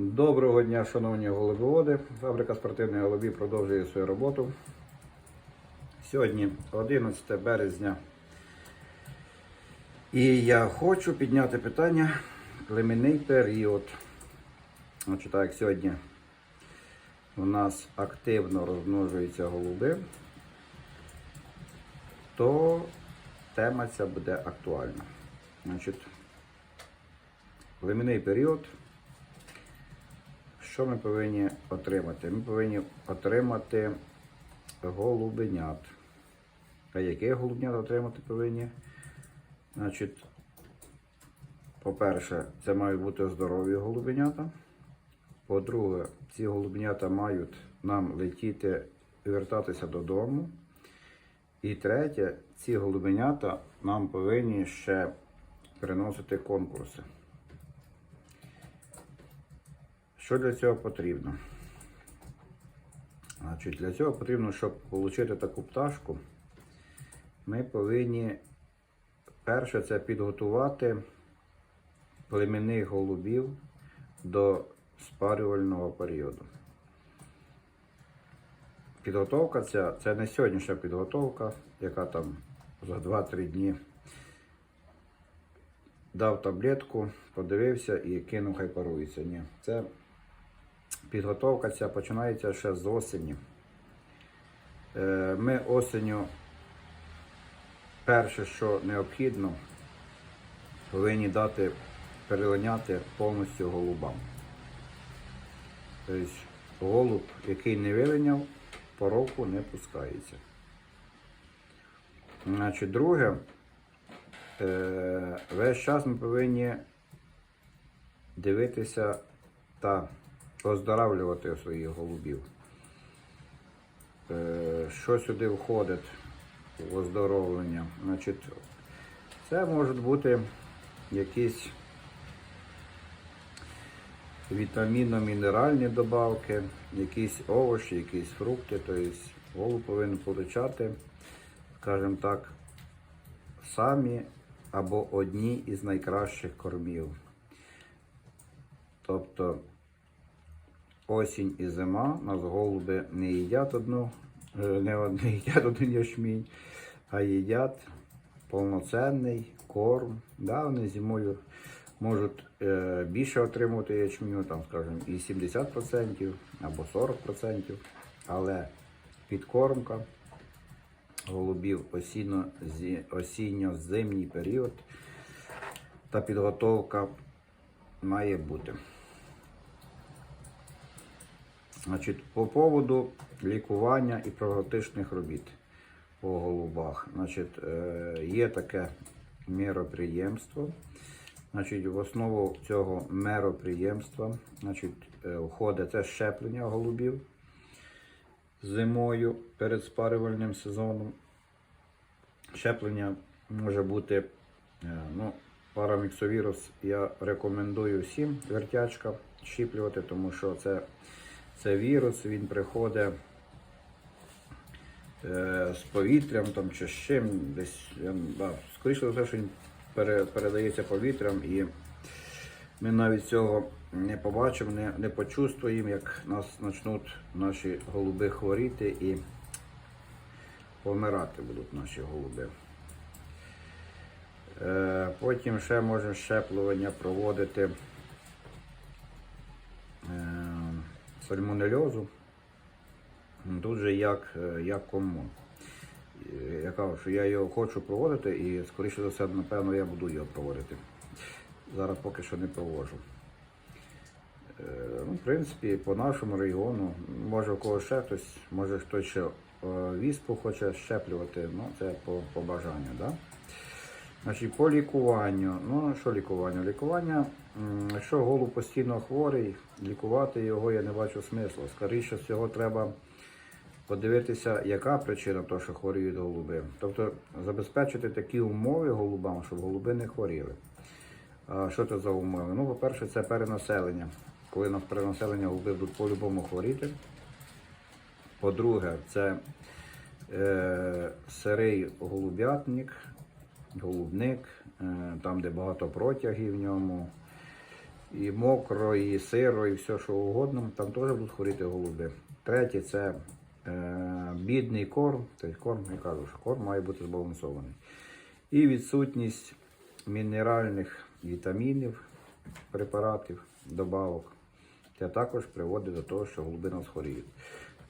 Доброго дня, шановні голубоводи. Фабрика спортивних голубів продовжує свою роботу. Сьогодні 11 березня. І я хочу підняти питання племінний період. Значить, так сьогодні у нас активно розмножуються голуби, то тема ця буде актуальна. Значить, племінний період. Що ми повинні отримати? Ми повинні отримати голубенят. А яких голубнят отримати повинні? Значить, по-перше, це мають бути здорові голубенята. По-друге, ці голубенята мають нам летіти і вертатися додому. І третє, ці голубенята нам повинні ще приносити конкурси. Що для цього потрібно? Значить, для цього потрібно, щоб отримати таку пташку, ми повинні перше це підготувати племінних голубів до спарювального періоду. Підготовка ця це не сьогоднішня підготовка, яка там за 2-3 дні дав таблетку, подивився і кинув, хай парується. Ні, це підготовка ця починається ще з осені. Е, Ми осеню, перше, що необхідно, повинні дати перелиняти повністю голубам. Тобто голуб, який не вилиняв, по року не пускається. Значить, друге, е, весь час ми повинні дивитися та оздоравлювати своїх голубів. Е, Що сюди входить в оздоровлення? Значить, це можуть бути якісь вітамінно-мінеральні добавки, якісь овочі, якісь фрукти. Тобто голуб повинен получати, скажімо так, самі або одні із найкращих кормів. Тобто осінь і зима, нас голуби не їдять одну, е, не, не їдять один ячмінь, а їдять повноцінний корм. Да, вони зимою можуть е, більше отримувати ячменю, там, скажімо, і 70% або 40%, але підкормка голубів осінньо-зимній період та підготовка має бути. Значить, по поводу лікування і профілактичних робіт по голубах. Значить, е, є таке міроприємство. Значить, в основу цього мероприємства значить, е, входить це щеплення голубів зимою перед спарювальним сезоном. Щеплення може бути е, ну, параміксовірус. Я рекомендую всім вертячкам щіплювати, тому що це, це вірус, він приходить е, з повітрям там, чи з чим. Десь, да, скоріше за все, що він пере, передається повітрям і ми навіть цього не побачимо, не, не почувствуємо, як нас почнуть наші голуби хворіти і помирати будуть наші голуби. Е, Потім ще можемо щеплювання проводити е, сальмонельозу. Тут же як, е, як кому. Е, Я кажу, що я його хочу проводити і скоріше за все, напевно, я буду його проводити. Зараз поки що не проводжу. Е, Ну, в принципі, по нашому регіону, може у когось ще хтось, може хтось ще віспу хоче щеплювати, ну це по, по бажанню. Да? Значить, по лікуванню. Ну, що лікування? Лікування, якщо голуб постійно хворий, лікувати його я не бачу смислу. Скоріше всього, треба подивитися, яка причина того, що хворіють голуби. Тобто забезпечити такі умови голубам, щоб голуби не хворіли. Що це за умови? Ну, по-перше, це перенаселення. Коли на перенаселення голуби будуть по-любому хворіти. По-друге, це е, сирий голуб'ятник, голубник, е, там, де багато протягів в ньому. І мокро, і сиро, і все, що угодно, там теж будуть хворіти голуби. Третє це е, бідний корм, тобто корм, я кажу, що корм має бути збалансований. І відсутність мінеральних вітамінів, препаратів, добавок. Це також приводить до того, що голуби нас хворіють.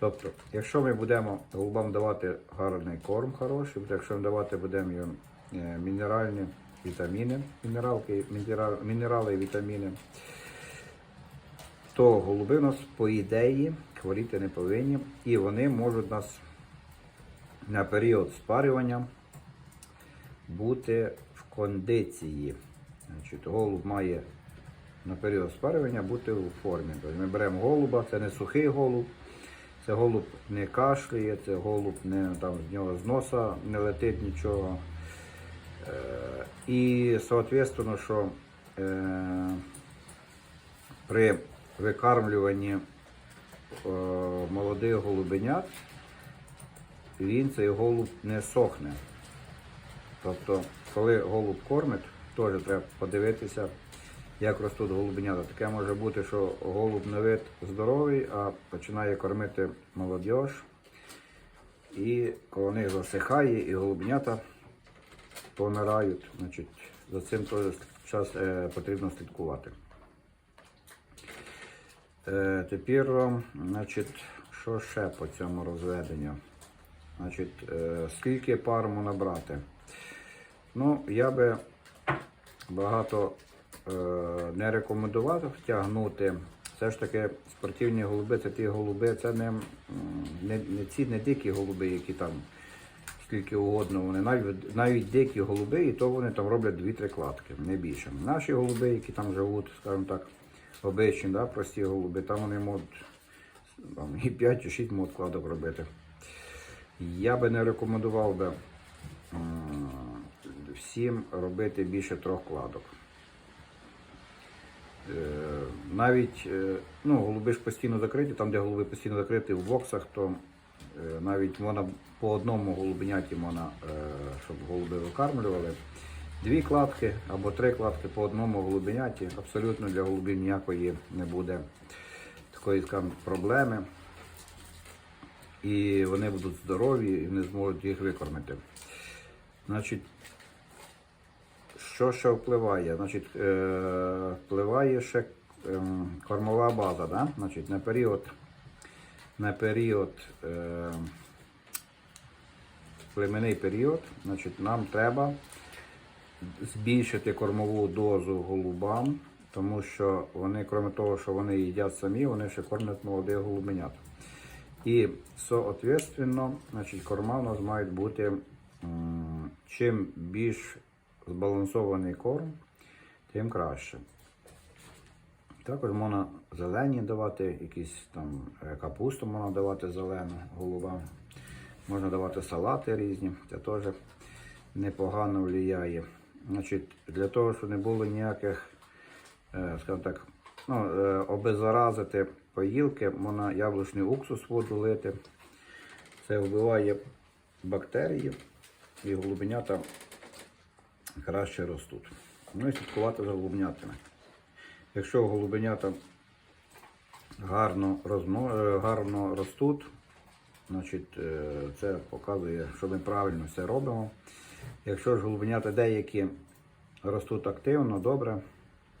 Тобто, якщо ми будемо голубам давати гарний корм хороший, якщо ми давати будемо е, мінеральні вітаміни, мінералки, мінерали і вітаміни, то голуби у нас, по ідеї, хворіти не повинні. І вони можуть нас на період спарювання бути в кондиції. Значить, голуб має на період спарювання бути у формі. Тобто ми беремо голуба, це не сухий голуб, це голуб не кашляє, це голуб не там з нього з носа не летить нічого. І, соответственно, що е, при викармлюванні е, молодих голубенят він цей голуб не сохне. Тобто, коли голуб кормить, теж треба подивитися, як ростуть голубенята. Таке може бути, що голуб на вид здоровий, а починає кормити молодіж. І коло них засихає, і голубенята помирають. Значить, за цим теж час е, потрібно слідкувати. Е, тепер, значить, що ще по цьому розведенню? Значить, е, скільки пар можна брати? Ну, я би багато е, не рекомендував тягнути. Все ж таки спортивні голуби, це ті голуби, це не, не, не ці не дикі голуби, які там скільки угодно вони. Навіть, навіть дикі голуби, і то вони там роблять 2-3 кладки, не більше. Наші голуби, які там живуть, скажімо так, обичні, да, прості голуби, там вони можуть і 5 чи 6 можуть кладок робити. Я би не рекомендував би всім робити більше трьох кладок. Е, Навіть е, ну, голуби ж постійно закриті, там, де голуби постійно закриті в боксах, то навіть можна по одному голубеняті можна, е, щоб голуби викармлювали. Дві кладки або три кладки по одному голубеняті. Абсолютно для голубів ніякої не буде такої скажімо, проблеми. І вони будуть здорові і не зможуть їх викормити. Значить, що ще впливає? Значить, е, впливає ще ем, кормова база, да? Значить, на період, на період, е, племенний період, значить, нам треба збільшити кормову дозу голубам, тому що вони, крім того, що вони їдять самі, вони ще кормлять молодих голубенят. І, соответственно, значить, корма у нас мають бути чим більш збалансований корм, тим краще. Також можна зелені давати, якісь там е, капусту можна давати зелену голубам. Можна давати салати різні, це теж непогано впливає. Значить, для того, щоб не було ніяких, е, скажімо так, ну, е, обеззаразити поїлки, можна яблучний уксус воду лити. Це вбиває бактерії і голубенята краще ростуть. Ну і слідкувати за голубенятами. Якщо голубенята гарно, розно, е, гарно ростуть, значить е, це показує, що ми правильно все робимо. Якщо ж голубенята деякі ростуть активно, добре,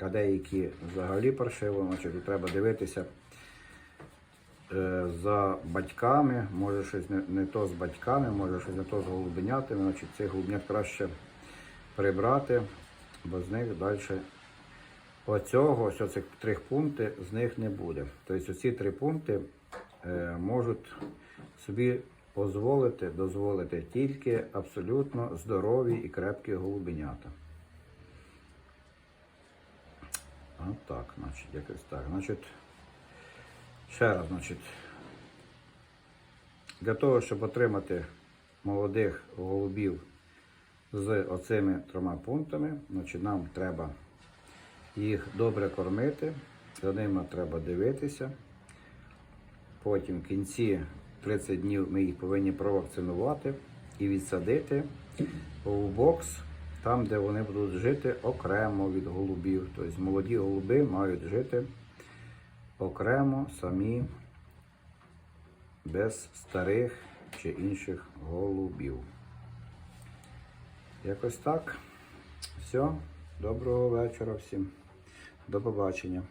а деякі взагалі паршиво, значить треба дивитися е, за батьками, може щось не, не то з батьками, може щось не то з голубенятами, значить цих голубенят краще прибрати, бо з них далі оцього, ось оцих три пункти з них не буде. Тобто ці три пункти е, можуть собі дозволити, дозволити тільки абсолютно здорові і крепкі голубенята. От так, значить, якось так. Значить, ще раз, значить, для того, щоб отримати молодих голубів з оцими трьома пунктами, значить, нам треба їх добре кормити, за ними треба дивитися. Потім в кінці 30 днів ми їх повинні провакцинувати і відсадити в бокс там, де вони будуть жити окремо від голубів. Тобто молоді голуби мають жити окремо самі, без старих чи інших голубів. Якось так. Все. Доброго вечора всім. До побачення.